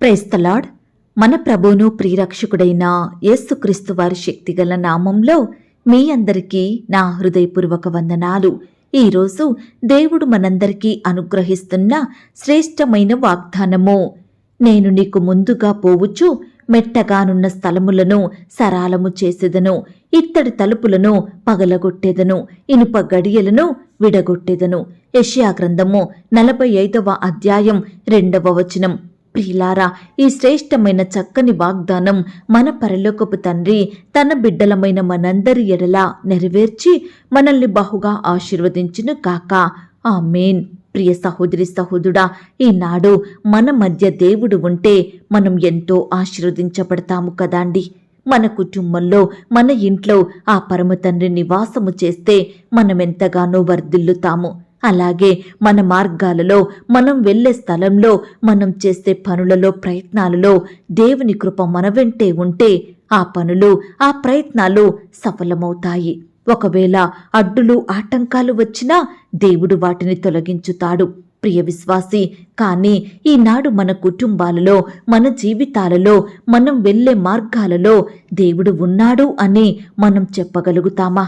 Praise the Lord మన ప్రభువును ప్రియరక్షకుడైన యేసుక్రీస్తు వారి శక్తిగల నామంలో మీ అందరికీ నా హృదయపూర్వక వందనాలు. ఈరోజు దేవుడు మనందరికీ అనుగ్రహిస్తున్న శ్రేష్టమైన వాగ్దానము. నేను నీకు ముందుగా పోవుచు మెట్టగానున్న స్థలములను సరాలము చేసేదను ఇత్తడి తలుపులను పగలగొట్టేదను ఇనుప గడియలను విడగొట్టేదను. యష్యాగ్రంథము నలభై ఐదవ అధ్యాయం రెండవ వచనం. ప్రియులారా ఈ శ్రేష్టమైన చక్కని వాగ్దానం మన పరలోకపు తండ్రి తన బిడ్డలమైన మనందరి ఎడల నెరవేర్చి మనల్ని బహుగా ఆశీర్వదించును కాక ఆమెన్. ప్రియ సహోదరి సహోదరుడా ఈనాడు మన మధ్య దేవుడు ఉంటే మనం ఎంతో ఆశీర్వదించబడతాము కదాండి. మన కుటుంబంలో మన ఇంట్లో ఆ పరమ తండ్రి నివాసము చేస్తే మనమెంతగానో వర్ధిల్లుతాము. అలాగే మన మార్గాలలో మనం వెళ్ళే స్థలంలో మనం చేసే పనులలో ప్రయత్నాలలో దేవుని కృప మన వెంటే ఉంటే ఆ పనులు ఆ ప్రయత్నాలు సఫలమవుతాయి. ఒకవేళ అడ్డులు ఆటంకాలు వచ్చినా దేవుడు వాటిని తొలగించుతాడు. ప్రియ విశ్వాసి కానీ ఈనాడు మన కుటుంబాలలో మన జీవితాలలో మనం వెళ్ళే మార్గాలలో దేవుడు ఉన్నాడు అని మనం చెప్పగలుగుతామా?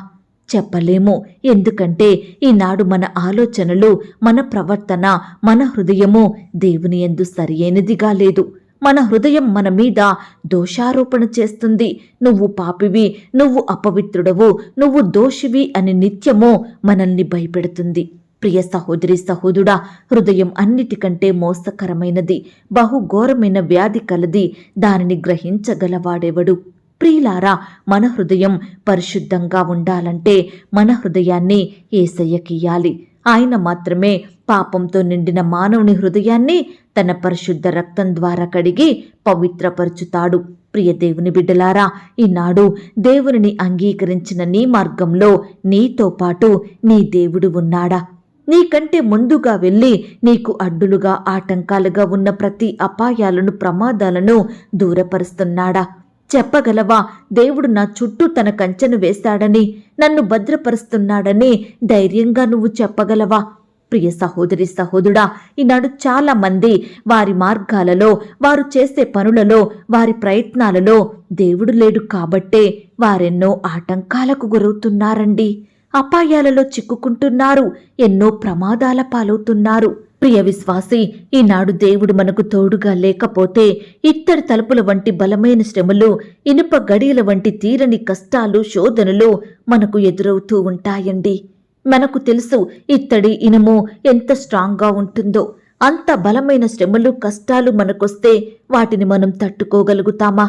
చెప్పలేము. ఎందుకంటే ఈనాడు మన ఆలోచనలు మన ప్రవర్తన మన హృదయము దేవుని ఎందు సరియైనదిగా లేదు. మన హృదయం మన మీద దోషారోపణ చేస్తుంది. నువ్వు పాపివి నువ్వు అపవిత్రుడవు నువ్వు దోషివి అని నిత్యము మనల్ని భయపెడుతుంది. ప్రియ సహోదరి సహోదుడా హృదయం అన్నిటికంటే మోసకరమైనది బహుఘోరమైన వ్యాధి కలది దానిని గ్రహించగలవాడెవడు? ప్రియులారా మన హృదయం పరిశుద్ధంగా ఉండాలంటే మన హృదయాన్ని ఏసయ్యకియ్యాలి ఆయన మాత్రమే పాపంతో నిండిన మానవుని హృదయాన్ని తన పరిశుద్ధ రక్తం ద్వారా కడిగి పవిత్రపరుచుతాడు. ప్రియ దేవుని బిడ్డలారా ఈనాడు దేవునిని అంగీకరించిన నీ మార్గంలో నీతో పాటు నీ దేవుడు ఉన్నాడా? నీకంటే ముందుగా వెళ్ళి నీకు అడ్డులుగా ఆటంకాలుగా ఉన్న ప్రతి అపాయాలను ప్రమాదాలను దూరపరుస్తున్నాడా? చెప్పగలవా? దేవుడు నా చుట్టూ తన కంచెను వేస్తాడని నన్ను భద్రపరుస్తున్నాడని ధైర్యంగా నువ్వు చెప్పగలవా? ప్రియ సహోదరి సహోదుడా ఈనాడు చాలా మంది వారి మార్గాలలో వారు చేసే పనులలో వారి ప్రయత్నాలలో దేవుడు లేడు కాబట్టే వారెన్నో ఆటంకాలకు గురవుతున్నారండి. అపాయాలలో చిక్కుకుంటున్నారు ఎన్నో ప్రమాదాల పాలవుతున్నారు. ప్రియ విశ్వాసి ఈనాడు దేవుడు మనకు తోడుగా లేకపోతే ఇత్తడి తలుపుల వంటి బలమైన శ్రమలు ఇనుప గడియల వంటి తీరని కష్టాలు శోధనలు మనకు ఎదురవుతూ ఉంటాయండి. మనకు తెలుసు ఇత్తడి ఇనుము ఎంత స్ట్రాంగ్గా ఉంటుందో. అంత బలమైన శ్రమలు కష్టాలు మనకొస్తే వాటిని మనం తట్టుకోగలుగుతామా?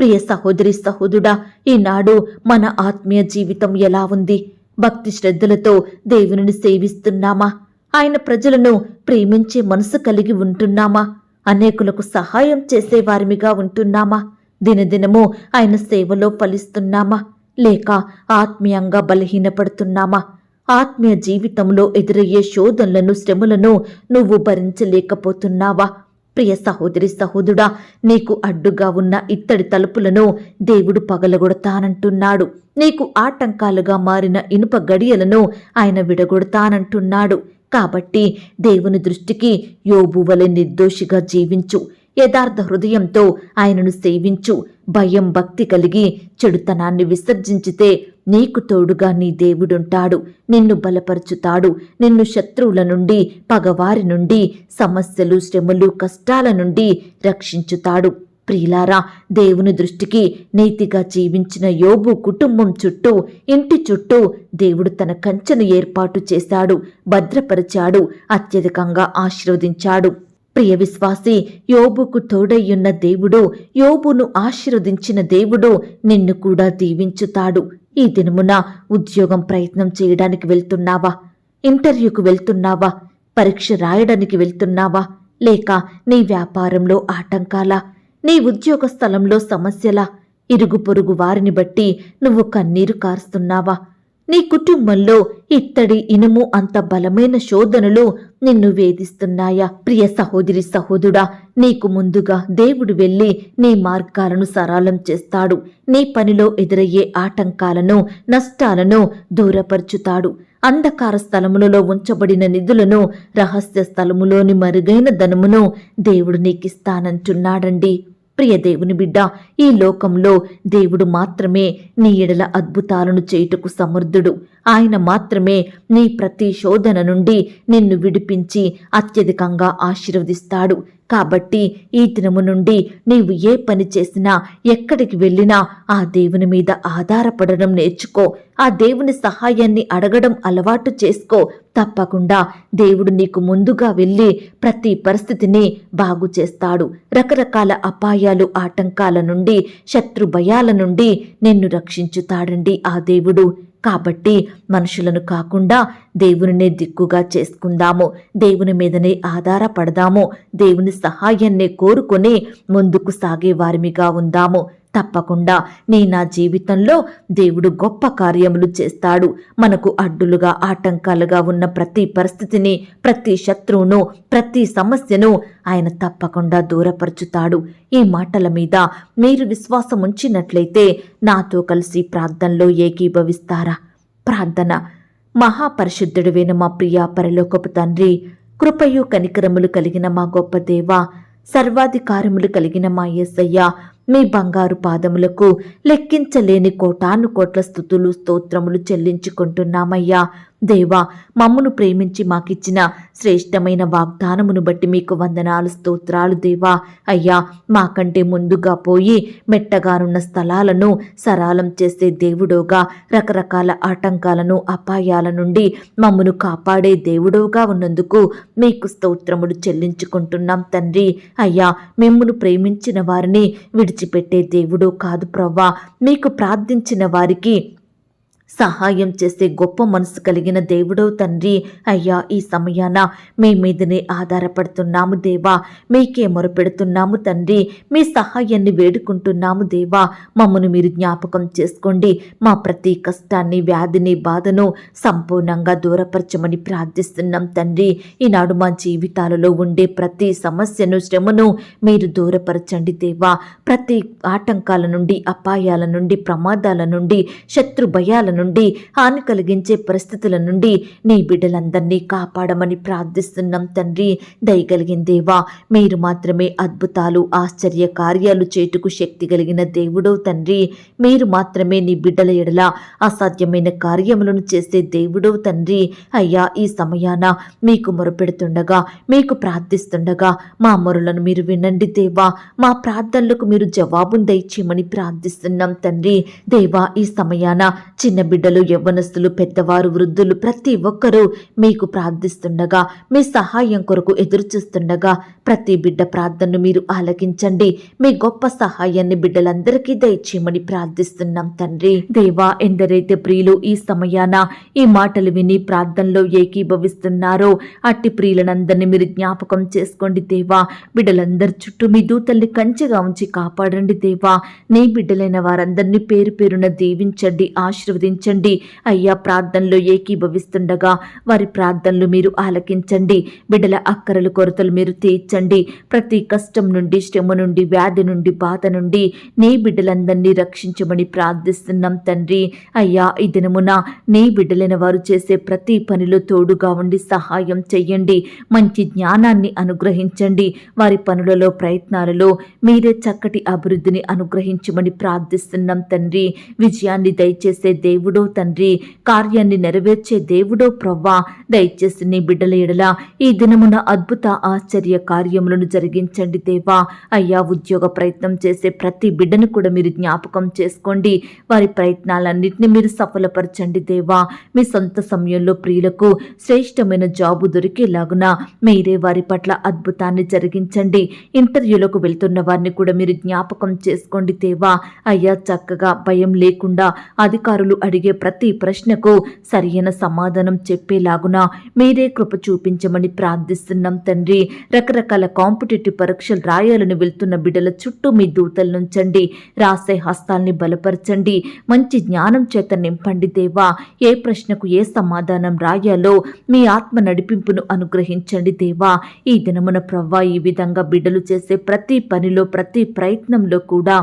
ప్రియ సహోదరి సహోదుడా ఈనాడు మన ఆత్మీయ జీవితం ఎలా ఉంది? భక్తి శ్రద్ధలతో దేవుని సేవిస్తున్నామా? ఆయన ప్రజలను ప్రేమించే మనసు కలిగి ఉంటున్నామా? అనేకులకు సహాయం చేసేవారిమిగా ఉంటున్నామా? దినదినము ఆయన సేవలో ఫలిస్తున్నామా? లేక ఆత్మీయంగా బలహీనపడుతున్నామా? ఆత్మీయ జీవితంలో ఎదురయ్యే శోధనలను శ్రమలను నువ్వు భరించలేకపోతున్నావా? ప్రియ సహోదరి సహోదుడా నీకు అడ్డుగా ఉన్న ఇత్తడి తలుపులను దేవుడు పగలగొడతానంటున్నాడు. నీకు ఆటంకాలుగా మారిన ఇనుప గడియలను ఆయన విడగొడతానంటున్నాడు. కాబట్టి దేవుని దృష్టికి యోబు వలె నిర్దోషిగా జీవించు. యథార్థ హృదయంతో ఆయనను సేవించు. భయం భక్తి కలిగి చెడుతనాన్ని విసర్జించితే నీకు తోడుగా నీ దేవుడుంటాడు. నిన్ను బలపరుచుతాడు. నిన్ను శత్రువుల నుండి పగవారి నుండి సమస్యలు శ్రమలు కష్టాల నుండి రక్షించుతాడు. ప్రియులారా దేవుని దృష్టికి నీతిగా జీవించిన యోబు కుటుంబం చుట్టూ ఇంటి చుట్టూ దేవుడు తన కంచెను ఏర్పాటు చేశాడు భద్రపరిచాడు అత్యధికంగా ఆశీర్వదించాడు. ప్రియ విశ్వాసి యోబుకు తోడయ్యున్న దేవుడు యోబును ఆశీర్వదించిన దేవుడు నిన్ను కూడా దీవించుతాడు. ఈ దినమున ఉద్యోగం ప్రయత్నం చేయడానికి వెళ్తున్నావా? ఇంటర్వ్యూకు వెళ్తున్నావా? పరీక్ష రాయడానికి వెళ్తున్నావా? లేక నీ వ్యాపారంలో ఆటంకాలా? నీ ఉద్యోగ స్థలంలో సమస్యలా ఇరుగు పొరుగు వారిని బట్టి నువ్వు కన్నీరు కారుస్తున్నావా? నీ కుటుంబంలో ఇత్తడి ఇనుము అంత బలమైన శోధనలు నిన్ను వేధిస్తున్నాయా? ప్రియ సహోదరి సహోదుడా నీకు ముందుగా దేవుడు వెళ్ళి నీ మార్గాలను సరళం చేస్తాడు. నీ పనిలో ఎదురయ్యే ఆటంకాలను నష్టాలను దూరపరుచుతాడు. అంధకార స్థలములలో ఉంచబడిన నిధులను రహస్య స్థలములోని మరుగైన ధనమును దేవుడు నీకిస్తానంటున్నాడండి. ప్రియ దేవుని బిడ్డ ఈ లోకంలో దేవుడు మాత్రమే నీ ఎడల అద్భుతాలను చేయుటకు సమర్థుడు. ఆయన మాత్రమే నీ ప్రతి శోధన నుండి నిన్ను విడిపించి అత్యధికంగా ఆశీర్వదిస్తాడు. కాబట్టి ఈ దినము నుండి నీవు ఏ పని చేసినా ఎక్కడికి వెళ్ళినా ఆ దేవుని మీద ఆధారపడడం నేర్చుకో. ఆ దేవుని సహాయాన్ని అడగడం అలవాటు చేసుకో. తప్పకుండా దేవుడు నీకు ముందుగా వెళ్ళి ప్రతి పరిస్థితిని బాగు చేస్తాడు. రకరకాల అపాయాలు ఆటంకాల నుండి శత్రు భయాల నుండి నిన్ను రక్షించుతాడండి ఆ దేవుడు. కాబట్టి మనుషులను కాకుండా దేవునినే దిక్కుగా చేసుకుందాము దేవుని మీదనే ఆధారపడదాము దేవుని సహాయాన్ని కోరుకొని ముందుకు సాగే వారిమిగా ఉందాము. తప్పకుండా. నీ నా జీవితంలో దేవుడు గొప్ప కార్యములు చేస్తాడు. మనకు అడ్డులుగా ఆటంకాలుగా ఉన్న ప్రతి పరిస్థితిని ప్రతి శత్రువును ప్రతి సమస్యను ఆయన తప్పకుండా దూరపరుచుతాడు. ఈ మాటల మీద మీరు విశ్వాసం ఉంచినట్లయితే నాతో కలిసి ప్రార్థనలో ఏకీభవిస్తారా? ప్రార్థన. మహాపరిశుద్ధుడివైన మా ప్రియా పరలోకపు తండ్రి కృపయు కనికరములు కలిగిన మా గొప్ప దేవ సర్వాధికారములు కలిగిన మా యేసయ్య మీ బంగారు పాదములకు లెక్కించలేని కోటాను కోట్ల స్థుతులు స్తోత్రములు చెల్లించుకుంటున్నామయ్యా. దేవా మమ్మను ప్రేమించి మాకిచ్చిన శ్రేష్టమైన వాగ్దానమును బట్టి మీకు వందనాలు స్తోత్రాలు దేవా. అయ్యా మాకంటే ముందుగా పోయి మెట్టగానున్న స్థలాలను సరాలం చేసే దేవుడోగా రకరకాల ఆటంకాలను అపాయాల నుండి మమ్మను కాపాడే దేవుడోగా ఉన్నందుకు మీకు స్తోత్రములు చెల్లించుకుంటున్నాం తండ్రి. అయ్యా మిమ్మును ప్రేమించిన వారిని విడిచిపెట్టే దేవుడో కాదు ప్రవ్వా. మీకు ప్రార్థించిన వారికి సహాయం చేసే గొప్ప మనసు కలిగిన దేవుడో తండ్రి. అయ్యా ఈ సమయాన మీ మీదనే ఆధారపడుతున్నాము దేవా. మీకే మొరపెడుతున్నాము తండ్రి. మీ సహాయాన్ని వేడుకుంటున్నాము దేవా. మమ్మను మీరు జ్ఞాపకం చేసుకోండి. మా ప్రతి కష్టాన్ని వ్యాధిని బాధను సంపూర్ణంగా దూరపరచమని ప్రార్థిస్తున్నాం తండ్రి. ఈనాడు మా జీవితాలలో ఉండే ప్రతి సమస్యను శ్రమను మీరు దూరపరచండి దేవా. ప్రతి ఆటంకాల నుండి అపాయాల నుండి ప్రమాదాల నుండి శత్రు భయాల నుండి హాని కలిగించే పరిస్థితుల నుండి నీ బిడ్డలందరినీ కాపాడమని ప్రార్థిస్తున్నాం తండ్రి. దయగలిగిన దేవా మీరు మాత్రమే అద్భుతాలు ఆశ్చర్య కార్యాలు చేటుకు శక్తి కలిగిన దేవుడో తండ్రి. మీరు మాత్రమే నీ బిడ్డల ఎడల అసాధ్యమైన కార్యములను చేసే దేవుడో తండ్రి. అయ్యా ఈ సమయాన మీకు మొరపెడుతుండగా మీకు ప్రార్థిస్తుండగా మా మొరలను మీరు వినండి దేవా. మా ప్రార్థనలకు మీరు జవాబును దయచేయమని ప్రార్థిస్తున్నాం తండ్రి. దేవా ఈ సమయాన చిన్న బిడ్డలు యవ్వనస్తులు పెద్దవారు వృద్ధులు ప్రతి ఒక్కరూ మీకు ప్రార్థిస్తుండగా మీ సహాయం కొరకు ఎదురుచూస్తుండగా ప్రతి బిడ్డ ప్రార్థనను మీరు ఆలకించండి. మీ గొప్ప సహాయాన్ని బిడ్డలందరికీ దయచేయమని ప్రార్థిస్తున్నాం తండ్రి. దేవా ఎందరైతే ప్రియులు ఈ సమయాన ఈ మాటలు విని ప్రార్థనలో ఏకీభవిస్తున్నారో అట్టి ప్రియులనందరినీ మీరు జ్ఞాపకం చేసుకోండి దేవా. బిడ్డలందరి చుట్టూ మీ దూతల్ని కంచెగా ఉంచి కాపాడండి దేవా. నీ బిడ్డలైన వారందరినీ పేరు పేరున దీవించండి ఆశీర్వదించండి. అయ్యా ప్రార్థనలో ఏకీభవిస్తుండగా వారి ప్రార్థనలు మీరు ఆలకించండి. బిడ్డల అక్కరలు కొరతలు మీరు తీర్చండి. ప్రతి కష్టం నుండి శ్రమ నుండి వ్యాధి నుండి బాధ నుండి నీ బిడ్డలందరినీ రక్షించమని ప్రార్థిస్తున్నాం తండ్రి. అయ్యా ఈ దినమున నీ బిడ్డలైన వారు చేసే ప్రతి పనిలో తోడుగా ఉండి సహాయం చెయ్యండి. మంచి జ్ఞానాన్ని అనుగ్రహించండి. వారి పనులలో ప్రయత్నాలలో మీరే చక్కటి అభివృద్ధిని అనుగ్రహించమని ప్రార్థిస్తున్నాం తండ్రి. విజయాన్ని దయచేసే దేవుడు తండ్రి కార్యాన్ని నెరవేర్చే దేవుడో ప్రవ్వా దయచేసి నీ బిడ్డల ఎడల ఈ దినమున అద్భుత ఆశ్చర్య కార్యములను జరిగించండి దేవా. అయ్యా ఉద్యోగ ప్రయత్నం చేసే ప్రతి బిడ్డను కూడా మీరు జ్ఞాపకం చేసుకోండి. వారి ప్రయత్నాలన్నింటినీ మీరు సఫలపరచండి దేవా. మీ సొంత సమయంలో ప్రియులకు శ్రేష్టమైన జాబు దొరికేలాగున మీరే వారి పట్ల అద్భుతాన్ని జరిగించండి. ఇంటర్వ్యూలకు వెళ్తున్న వారిని కూడా మీరు జ్ఞాపకం చేసుకోండి దేవా. అయ్యా చక్కగా భయం లేకుండా అధికారులు అడిగే ప్రతి ప్రశ్నకు సరియైన సమాధానం చెప్పేలాగున మీరే కృప చూపించమని ప్రార్థిస్తున్నాం తండ్రి. రకరకాల కాంపిటేటివ్ పరీక్షలు రాయాలని వెళ్తున్న బిడ్డల చుట్టూ మీ దూతలు నుంచండి. రాసే హస్తాల్ని బలపరచండి. మంచి జ్ఞానం చేత నింపండి దేవా. ఏ ప్రశ్నకు ఏ సమాధానం రాయాలో మీ ఆత్మ నడిపింపును అనుగ్రహించండి దేవా. ఈ దినమున ప్రవ్వా ఈ విధంగా బిడ్డలు చేసే ప్రతి పనిలో ప్రతి ప్రయత్నంలో కూడా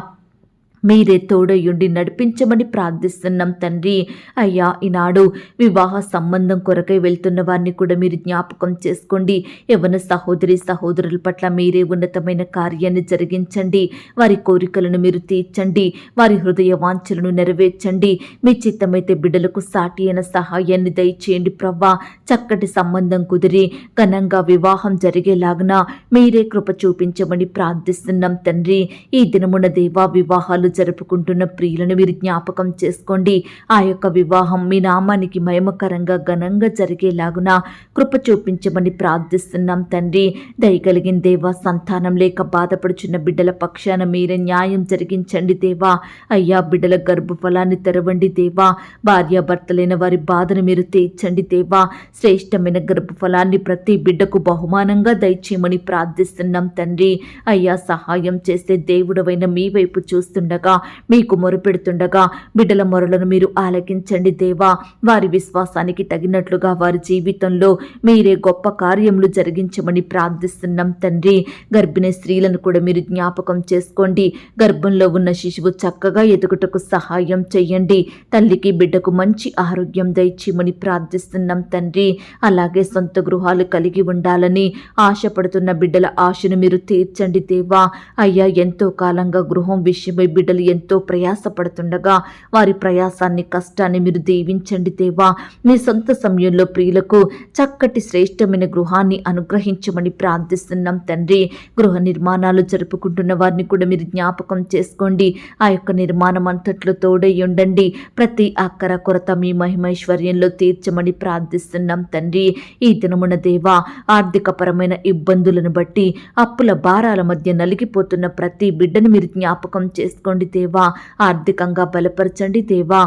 మీరే తోడయుండి నడిపించమని ప్రార్థిస్తున్నాం తండ్రి. అయ్యా ఈనాడు వివాహ సంబంధం కొరకై వెళ్తున్న వారిని కూడా మీరు జ్ఞాపకం చేసుకోండి. యవన సహోదరి సహోదరుల పట్ల మీరే ఉన్నతమైన కార్యాన్ని జరిగించండి. వారి కోరికలను మీరు తీర్చండి. వారి హృదయ వాంఛలను నెరవేర్చండి. మీ చిత్తమైతే బిడ్డలకు సాటి అయిన సహాయాన్ని దయచేయండి ప్రవ్వా. చక్కటి సంబంధం కుదిరి ఘనంగా వివాహం జరిగేలాగున మీరే కృప చూపించమని ప్రార్థిస్తున్నాం తండ్రి. ఈ దినమున దేవా వివాహాలు జరుపుకుంటున్న ప్రియులను మీరు జ్ఞాపకం చేసుకోండి. ఆ యొక్క వివాహం మీ నామానికి మయమకరంగా ఘనంగా జరిగేలాగున కృప చూపించమని ప్రార్థిస్తున్నాం తండ్రి. దయగలిగిన దేవా సంతానం లేక బాధపడుచున్న బిడ్డల పక్షాన మీరే న్యాయం జరిగించండి దేవా. అయ్యా బిడ్డల గర్భఫలాన్ని తెరవండి దేవా. భార్యాభర్తలైన వారి బాధను మీరు తీర్చండి దేవా. శ్రేష్టమైన గర్భఫలాన్ని ప్రతి బిడ్డకు బహుమానంగా దయచేయమని ప్రార్థిస్తున్నాం తండ్రి. అయ్యా సహాయం చేసే దేవుడవైన మీ వైపు చూస్తుండగా మీకు మొరుపెడుతుండగా బిడ్డల మొరలను మీరు ఆలకించండి దేవా. వారి విశ్వాసానికి తగినట్లుగా వారి జీవితంలో మీరే గొప్ప కార్యములు జరిగించమని ప్రార్థిస్తున్నాం తండ్రి. గర్భిణీ స్త్రీలను కూడా మీరు జ్ఞాపకం చేసుకోండి. గర్భంలో ఉన్న శిశువు చక్కగా ఎదుగుటకు సహాయం చేయండి. తల్లికి బిడ్డకు మంచి ఆరోగ్యం దయచేయమని ప్రార్థిస్తున్నాం తండ్రి. అలాగే సొంత గృహాలు కలిగి ఉండాలని ఆశపడుతున్న బిడ్డల ఆశను మీరు తీర్చండి దేవా. అయ్యా ఎంతో కాలంగా గృహం విషయమై బిడ్డలు ఎంతో ప్రయాసపడుతుండగా వారి ప్రయాసాన్ని కష్టాన్ని మీరు దీవించండి దేవా. మీ సొంత సమయంలో ప్రియులకు చక్కటి శ్రేష్టమైన గృహాన్ని అనుగ్రహించమని ప్రార్థిస్తున్నాం తండ్రి. గృహ నిర్మాణాలు జరుపుకుంటున్న వారిని కూడా మీరు జ్ఞాపకం చేసుకోండి. ఆ యొక్క నిర్మాణం అంతట్లో తోడై ఉండండి. ప్రతి అక్కర కొరత మీ మహిమైశ్వర్యంలో తీర్చమని ప్రార్థిస్తున్నాం తండ్రి. ఈ దినమున దేవా ఆర్థికపరమైన ఇబ్బందులను బట్టి అప్పుల భారాల మధ్య నలిగిపోతున్న ప్రతి బిడ్డను మీరు జ్ఞాపకం చేసుకోండి. దేవా ఆర్థికంగా బలపరచండి దేవా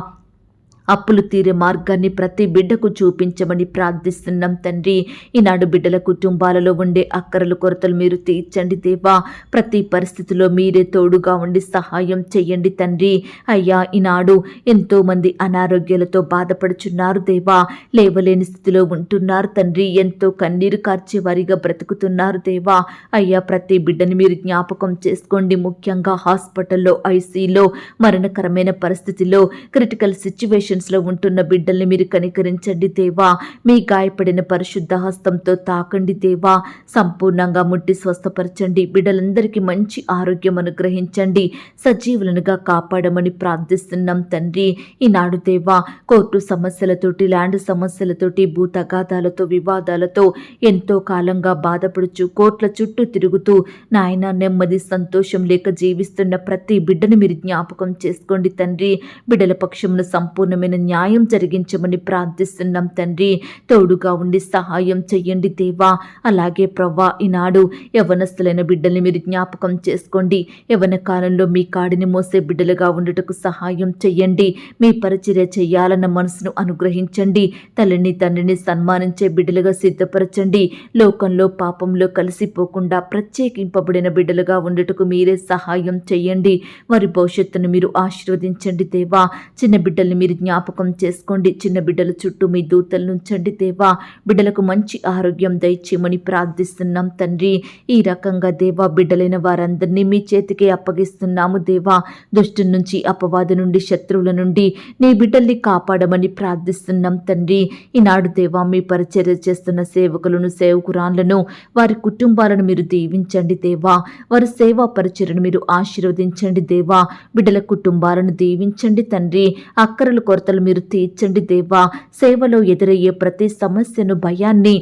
అప్పులు తీరే మార్గాన్ని ప్రతి బిడ్డకు చూపించమని ప్రార్థిస్తున్నాం తండ్రి. ఈనాడు బిడ్డల కుటుంబాలలో ఉండే అక్కరలు కొరతలు మీరు తీర్చండి దేవా. ప్రతి పరిస్థితిలో మీరే తోడుగా ఉండి సహాయం చెయ్యండి తండ్రి. అయ్యా ఈనాడు ఎంతో మంది అనారోగ్యాలతో బాధపడుచున్నారు దేవా. లేవలేని స్థితిలో ఉంటున్నారు తండ్రి. ఎంతో కన్నీరు కార్చే వారిగా బ్రతుకుతున్నారు దేవా. అయ్యా ప్రతి బిడ్డని మీరు జ్ఞాపకం చేసుకోండి. ముఖ్యంగా హాస్పిటల్లో ఐసీలో మరణకరమైన పరిస్థితిలో క్రిటికల్ సిచ్యువేషన్ లో ఉంటున్న బిడ్డల్ని మీరు కనికరించండి దేవా. మీ గాయపడిన పరిశుద్ధ హస్తంతో తాకండి దేవా. సంపూర్ణంగా ముట్టి స్వస్థపరచండి. బిడ్డలందరికీ మంచి ఆరోగ్యం అనుగ్రహించండి. సజీవులనుగా కాపాడమని ప్రార్థిస్తున్నాం తండ్రి. ఈనాడు దేవా కోర్టు సమస్యలతోటి ల్యాండ్ సమస్యలతోటి భూ తగాదాలతో వివాదాలతో ఎంతో కాలంగా బాధపడుచు కోట్ల చుట్టూ తిరుగుతూ నాయన నెమ్మది సంతోషం లేక జీవిస్తున్న ప్రతి బిడ్డను మీరు జ్ఞాపకం చేసుకోండి తండ్రి. బిడ్డల పక్షమును సంపూర్ణమైన న్యాయం జరిగించమని ప్రార్థిస్తున్నాం తండ్రి. తోడుగా ఉండి సహాయం చెయ్యండి దేవా. అలాగే ప్రవ్వా ఈనాడు యవనస్తులైన బిడ్డల్ని మీరు జ్ఞాపకం చేసుకోండి. యవన కాలంలో మీ కాడిని మోసే బిడ్డలుగా ఉండుటకు సహాయం చెయ్యండి. మీ పరిచర్య చేయాలన్న మనసును అనుగ్రహించండి. తల్లిని తండ్రిని సన్మానించే బిడ్డలుగా సిద్ధపరచండి. లోకంలో పాపంలో కలిసిపోకుండా ప్రత్యేకింపబడిన బిడ్డలుగా ఉండుటకు మీరే సహాయం చెయ్యండి. వారి భవిష్యత్తును మీరు ఆశీర్వదించండి దేవా. చిన్న బిడ్డల్ని మీరు జ్ఞాపకం జ్ఞాపకం చేసుకోండి. చిన్న బిడ్డల చుట్టూ మీ దూతలు నుంచండి దేవా. బిడ్డలకు మంచి ఆరోగ్యం దయచేయమని ప్రార్థిస్తున్నాం తండ్రి. ఈ రకంగా దేవా బిడ్డలైన వారందరినీ మీ చేతికి అప్పగిస్తున్నాము దేవా. దుష్టు నుంచి అపవాదు నుండి శత్రువుల నుండి నీ బిడ్డల్ని కాపాడమని ప్రార్థిస్తున్నాం తండ్రి. ఈనాడు దేవా మీ పరిచర్య చేస్తున్న సేవకులను సేవకురాన్లను వారి కుటుంబాలను మీరు దీవించండి దేవా. వారి సేవా పరిచర్యను మీరు ఆశీర్వదించండి దేవా. బిడ్డల కుటుంబాలను దీవించండి తండ్రి. అక్కరల కొరతలు మీరు తీర్చండి దేవా. సేవలో ఎదురయ్యే ప్రతి సమస్యను భయాన్ని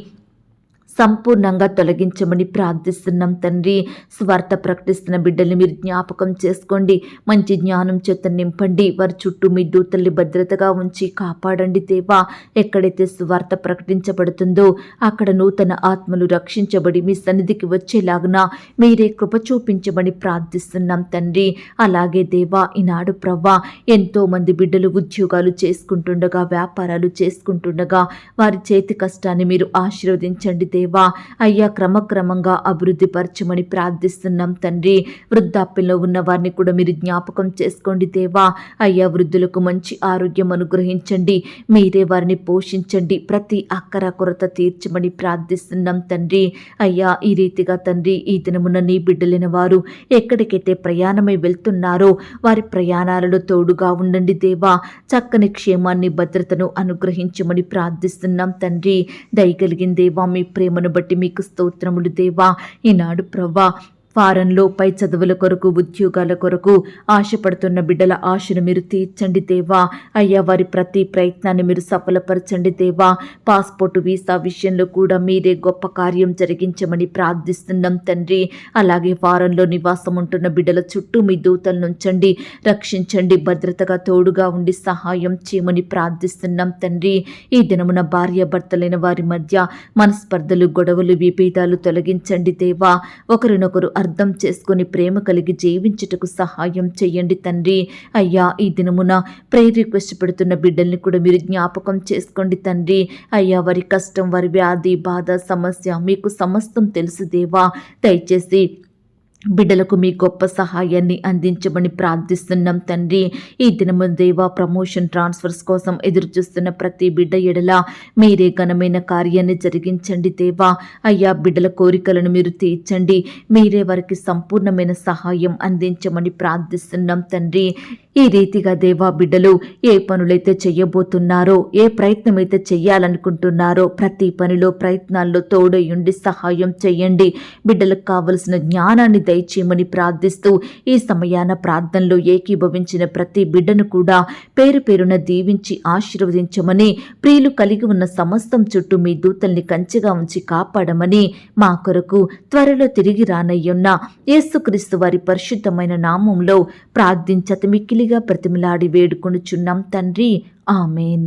సంపూర్ణంగా తొలగించమని ప్రార్థిస్తున్నాం తండ్రి. స్వార్థ ప్రకటిస్తున్న బిడ్డల్ని మీరు జ్ఞాపకం చేసుకోండి. మంచి జ్ఞానం చేత నింపండి. వారి చుట్టూ మీ దూతల్ని భద్రతగా ఉంచి కాపాడండి దేవా. ఎక్కడైతే స్వార్థ ప్రకటించబడుతుందో అక్కడ నూతన ఆత్మలు రక్షించబడి మీ సన్నిధికి వచ్చేలాగున మీరే కృప చూపించమని ప్రార్థిస్తున్నాం తండ్రి. అలాగే దేవా ఈనాడు ప్రవ్వా ఎంతో మంది బిడ్డలు ఉద్యోగాలు చేసుకుంటుండగా వ్యాపారాలు చేసుకుంటుండగా వారి చేతి కష్టాన్ని మీరు ఆశీర్వదించండి దేవా. అయ్యా క్రమక్రమంగా అభివృద్ధి పరచమని ప్రార్థిస్తున్నాం తండ్రి. వృద్ధాప్యంలో ఉన్న వారిని కూడా మీరు జ్ఞాపకం చేసుకోండి దేవా. అయ్యా వృద్ధులకు మంచి ఆరోగ్యం అనుగ్రహించండి. మీరే వారిని పోషించండి. ప్రతి అక్కర కొరత తీర్చమని ప్రార్థిస్తున్నాం తండ్రి. అయ్యా ఈ రీతిగా తండ్రి ఈ దినమున నీ బిడ్డలైన వారు ఎక్కడికైతే ప్రయాణమై వెళ్తున్నారో వారి ప్రయాణాలలో తోడుగా ఉండండి దేవా. చక్కని క్షేమాన్ని భద్రతను అనుగ్రహించమని ప్రార్థిస్తున్నాం తండ్రి. దయగలిగిన దేవా మీ కార్యమును బట్టి మీకు స్తోత్రములు దేవా. ఈనాడు ప్రవ్వా వారంలో పై చదువుల కొరకు ఉద్యోగాల కొరకు ఆశపడుతున్న బిడ్డల ఆశను మీరు తీర్చండి దేవా. అయ్యా వారి ప్రతి ప్రయత్నాన్ని మీరు సఫలపరచండి దేవా. పాస్పోర్ట్ వీసా విషయంలో కూడా మీరే గొప్ప కార్యం జరిగించమని ప్రార్థిస్తున్నాం తండ్రి. అలాగే వారంలో నివాసం ఉంటున్న బిడ్డల చుట్టూ మీ దూతలను ఉంచండి రక్షించండి భద్రతగా తోడుగా ఉండి సహాయం చేయమని ప్రార్థిస్తున్నాం తండ్రి. ఈ దినమున భార్యాభర్తలైన వారి మధ్య మనస్పర్ధలు గొడవలు విభేదాలు తొలగించండి దేవా. ఒకరినొకరు అర్థం చేసుకొని ప్రేమ కలిగి జీవించుటకు సహాయం చేయండి తండ్రి. అయ్యా ఈ దినమున ప్రేయర్ రిక్వెస్ట్ పెడుతున్న బిడ్డల్ని కూడా మీరు జ్ఞాపకం చేసుకోండి తండ్రి. అయ్యా వారి కష్టం వారి వ్యాధి బాధ సమస్య మీకు సమస్తం తెలుసు దేవా. దయచేసి బిడ్డలకు మీ గొప్ప సహాయాన్ని అందించమని ప్రార్థిస్తున్నాం తండ్రి. ఈ దినము దేవా ప్రమోషన్ ట్రాన్స్ఫర్స్ కోసం ఎదురు చూస్తున్న ప్రతి బిడ్డ ఎడల మీరే ఘనమైన కార్యాన్ని జరిగించండి దేవా. అయ్యా బిడ్డల కోరికలను మీరు తీర్చండి. మీరే వారికి సంపూర్ణమైన సహాయం అందించమని ప్రార్థిస్తున్నాం తండ్రి. ఈ రీతిగా దేవా బిడ్డలు ఏ పనులైతే చేయబోతున్నారో ఏ ప్రయత్నం అయితే చేయాలనుకుంటున్నారో ప్రతి పనిలో ప్రయత్నాల్లో తోడయుండి సహాయం చేయండి. బిడ్డలకు కావలసిన జ్ఞానాన్ని దయచేయమని ప్రార్థిస్తూ ఈ సమయాన ప్రార్థనలో ఏకీభవించిన ప్రతి బిడ్డను కూడా పేరు పేరున దీవించి ఆశీర్వదించమని ప్రియులు కలిగి ఉన్న సమస్తం చుట్టూ మీ దూతల్ని కంచెగా ఉంచి కాపాడమని మా కొరకు త్వరలో తిరిగి రానయ్యున్న యేసుక్రీస్తు వారి పరిశుద్ధమైన నామంలో ప్రార్థించత మిక్కిలిగా ప్రతిమలాడి వేడుకొనుచున్నాం తండ్రి. ఆమెన్.